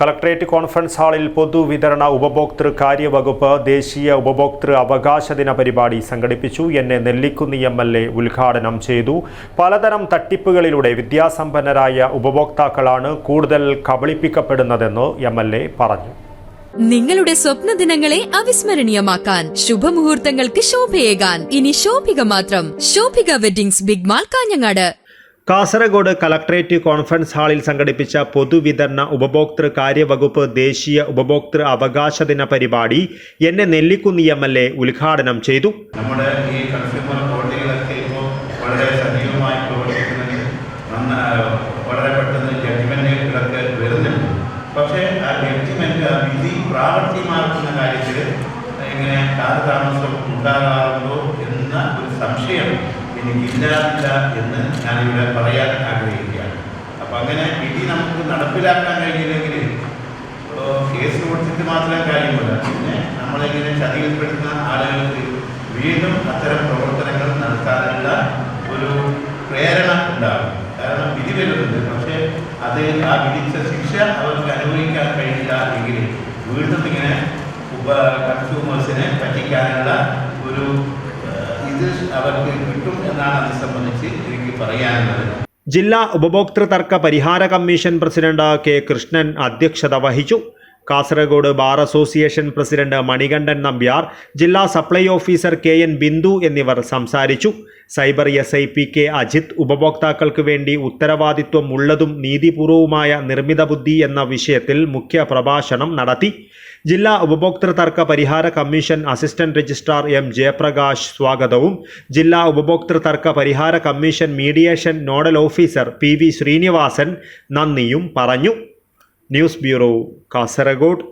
Collectorate conference ഹാളിൽ പൊതുവിതരണ ഉപഭോക്തൃ കാര്യവകുപ്പ് ദേശീയ ഉപഭോക്തൃ അവകാശ ദിന പരിപാടി സംഘടിപ്പിച്ചു. എന്നെ നെല്ലിക്കുന്നി എം എൽ എ ഉദ്ഘാടനം ചെയ്തു. പലതരം തട്ടിപ്പുകളിലൂടെ വിദ്യാസമ്പന്നരായ ഉപഭോക്താക്കളാണ് കൂടുതൽ കബളിപ്പിക്കപ്പെടുന്നതെന്ന് എം എൽ എ പറഞ്ഞു. നിങ്ങളുടെ സ്വപ്ന ദിനങ്ങളെ അവിസ്മരണീയമാക്കാൻ ശുഭമുഹൂർത്തങ്ങൾക്ക് ശോഭയേകാൻ. ഇനി ശോഭിക മാത്രം. Shobhika weddings big mall Kanhangad. Kasaragod collectorate conference ഹാളിൽ സംഘടിപ്പിച്ച പൊതുവിതരണ ഉപഭോക്തൃ കാര്യവകുപ്പ് ദേശീയ ഉപഭോക്തൃ അവകാശ ദിന പരിപാടി N A Nellikunnu M L A ഉദ്ഘാടനം ചെയ്തു. നമ്മുടെ ഈ കൺസ്യൂമർ വളരെ സജീവമായി പക്ഷേ കാര്യത്തിൽ ഇങ്ങനെ കാലതാമസം ഉണ്ടാകാറുണ്ടോ എന്ന ഒരു സംശയം എനിക്കില്ലാതില്ല എന്ന് ഞാനിവിടെ പറയാൻ ആഗ്രഹിക്കുകയാണ്. അപ്പം അങ്ങനെ വിധി നമുക്ക് നടപ്പിലാക്കാൻ കഴിഞ്ഞില്ലെങ്കിൽ കേസ് കൊടുത്തിട്ട് മാത്രമേ കാര്യമില്ല പിന്നെ നമ്മളിങ്ങനെ ചതിയിൽപ്പെടുന്ന ആളുകൾക്ക് വീണ്ടും അത്തരം പ്രവർത്തനങ്ങൾ നടത്താനുള്ള ഒരു പ്രേരണ ഉണ്ടാകും. കാരണം വിധി വരുന്നുണ്ട് പക്ഷേ അത് ആ വിധിച്ച ശിക്ഷ അവർക്ക് അനുഭവിക്കാൻ കഴിയില്ല എങ്കിൽ വീണ്ടും ഇങ്ങനെ ഉപ കൺസ്യൂമേഴ്സിനെ പറ്റിക്കാനുള്ള ഒരു ഇത് അവർക്ക് കിട്ടും എന്നാണ് അത് സംബന്ധിച്ച് എനിക്ക് പറയാനുള്ളത്. ജില്ലാ ഉപഭോക്തൃ തർക്ക പരിഹാര കമ്മീഷൻ പ്രസിഡന്റ് കെ കൃഷ്ണൻ അധ്യക്ഷത വഹിച്ചു. Kasaragod bar association president Manikandan Nambiar ജില്ലാ supply officer K N Bindu എന്നിവർ സംസാരിച്ചു. Cyber S I P K Ajith ഉപഭോക്താക്കൾക്ക് വേണ്ടി ഉത്തരവാദിത്വം ഉള്ളതും നീതിപൂർവവുമായ നിർമ്മിത ബുദ്ധി എന്ന വിഷയത്തിൽ മുഖ്യ പ്രഭാഷണം നടത്തി. ജില്ലാ ഉപഭോക്തൃ തർക്ക പരിഹാര commission assistant registrar M Jayaprakash സ്വാഗതവും. ജില്ലാ ഉപഭോക്തൃ തർക്ക പരിഹാര commission mediation nodal officer P V Srinivasan നന്ദിയും പറഞ്ഞു. News bureau Kasaragod.